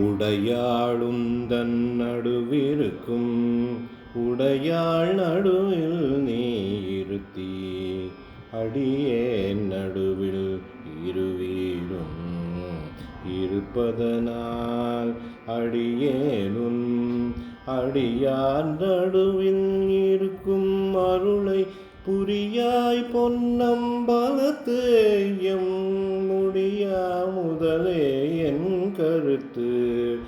உடையாளுந்தன் நடுவிருக்கும் உடையாள் நடுவில் நீ இருத்தி அடியே நடுவில் இருவீரும். இருப்பதனால் அடியேனும் அடியார் நடுவில் இருக்கும் அருளை புரியாய் பொன்னம்பலத்து எம் முடியா முதலே என் கருத்து.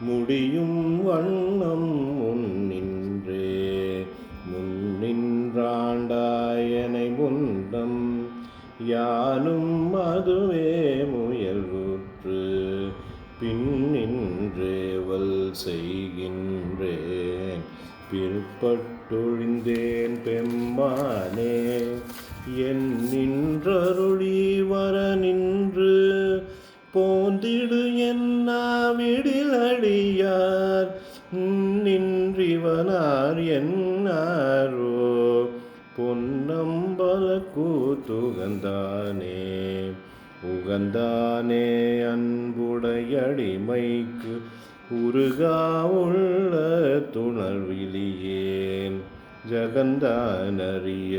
முடியும் வண்ணம் முன்னின்றே. முன்னின்றாண்டாயனை முன்னம் யானும் அதுவே முயல்வுற்று பின்னின்றேவல் செய்கின்றேன். பிற்பட்டு பெருமானே என் நின்றருளி வர நின்று போந்திடு என்னாவிடில் அடியார் நின்றிவனார் என்னாரோ பொன்னம்பல கூத்துகந்தானே உகந்தானே அன்புடையடிமைக்கு உருகா உள்ள துணர்விலியே. ஜகந்தானறிய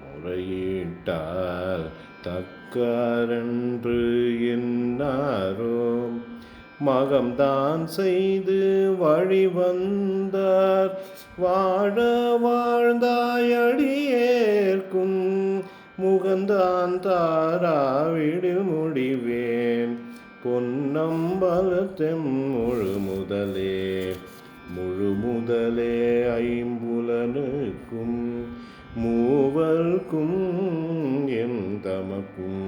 முறையிட்டால் தக்காரன்று என்னாரோ? மகம்தான் செய்து வழிவந்தார் வாழ வாழ்ந்தாயடியேற்கும் முகந்தான் தாராவிடு முடிவேன் பொன்னம்பலத்தெம் முழு முதலே முழு முதலே ஐம்பு ஐம்புலனுக்கும் மூவர்க்கும் எம் தமக்கும்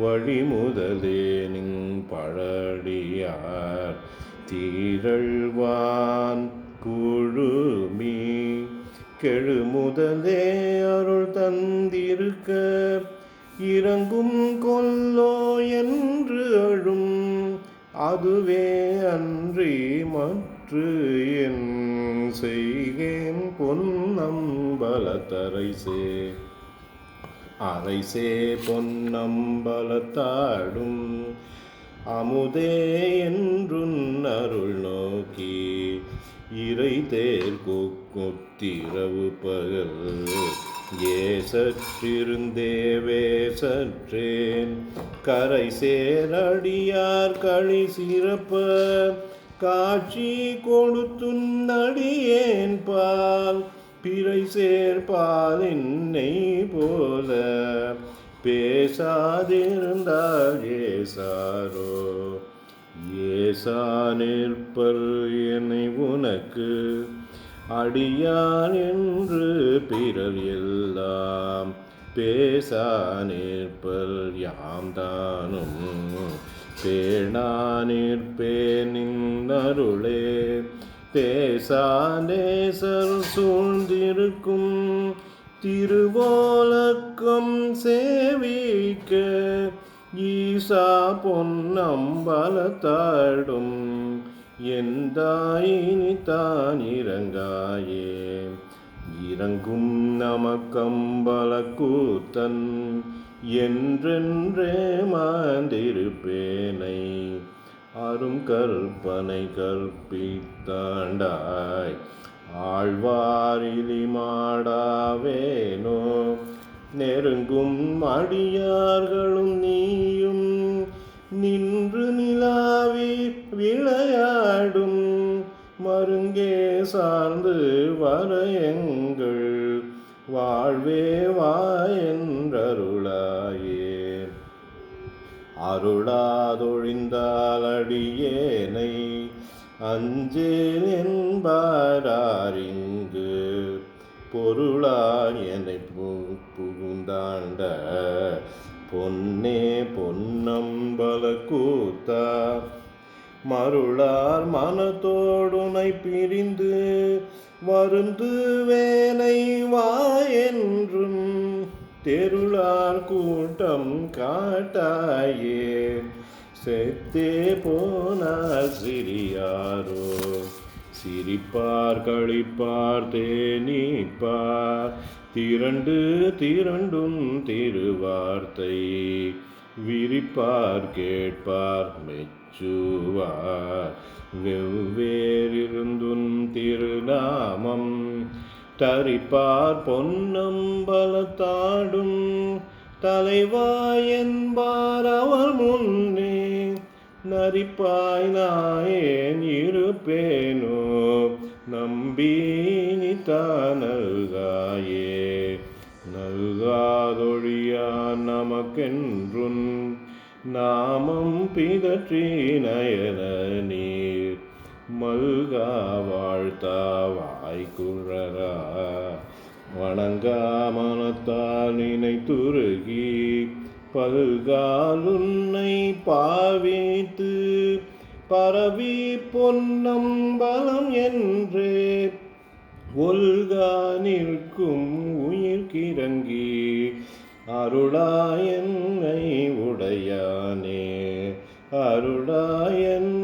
வழிமுதலேனின் பழடியார் தீரழ்வான் குழுமி கெழுமுதலே அருள் தந்திருக்க இறங்கும் கொல்லோ என்று அழும் அதுவே அன்றி மற்று என் செய்கேன் பொன்னம்பலத்தரைசே அரைசே பொன்னம்பலத்தாடும் அமுதே என்றுன் அருள் நோக்கி. இறை தேர் கொத்திரவு பகல் ஏ சற்றிருந்தேவே சற்றேன். கரை சேரடியார் கழி சிறப்ப காட்சி கொடுத்துன் அடியேன் பால் பிறை சேர்ப்பால் என்னை போல. பேசாதிருந்தால் ஏசாரோ ஏசா நிற்பர் என்னை உனக்கு. அடியான் என்று பிறர் எல்லாம் பேசா நிற்பர் யாம் தானும் பேணா நிற்பேன் நின்னருளே. தேசானேசர் சூழ்ந்திருக்கும் திருவோலக்கம் சேவிக்க ஈசா பொன்னம்பலத்தாடும் எந்தாயினி தான் இறங்காயே. இறங்கும் நமக்கம்பல கூத்தன் என்றென்றே மாந்திருப்பேனை. அரும் கற்பனை கற்பித்தாண்டாய். ஆழ்வாரிலி மாடாவேனோ நெருங்கும் அடியார்களும் நீயும் நின்று நிலாவி விளையாடும் மருங்கே சார்ந்து வர எங்கள் வாழ்வே வாயன்றருளாயே. அருளாதொழிந்தாலடியேனை அஞ்சேன் அஞ்சேல் என்பாரிங்கு பொருளார் என்னை புகுந்தாண்ட பொன்னே பொன்னம்பல கூத்தா மருளார் மனத்தோடுனை பிரிந்து வருந்து வேலை வா என்றும் தெருளார் கூட்டம் காட்டாயே. செத்தே போனார் சிறியாரோ? சிரிப்பார் கழிப்பார் தேனிப்பார். திரண்டு திரண்டும் திருவார்த்தை விரிப்பார் கேட்பார் மெச்சுவார். வெவ்வேறிருந்தும் திரு கிராமம் தரிப்பார் பொன்னம்பலத்தாடும் தலைவாய் என்பார் அவர் முன்னே நரிப்பாய் நாயேன் இருப்பேனோ? நம்பீனி நல்காயே. நல்காதொழியா நமக்கென்றும் நாமம் பிதற்றி நயன நீர். மல்கா வாழ்த்தா வாய்க்குழரா வணங்கா மனத்தால் நினைத்துருகி. பல்காலுன்னை பாவித்து. பரவி பொன்னம் பலம் என்றே. ஒல்கா நிற்கும் உயிர்க்கிறங்கி அருளாயன்னை உடையானே. அருளாயன்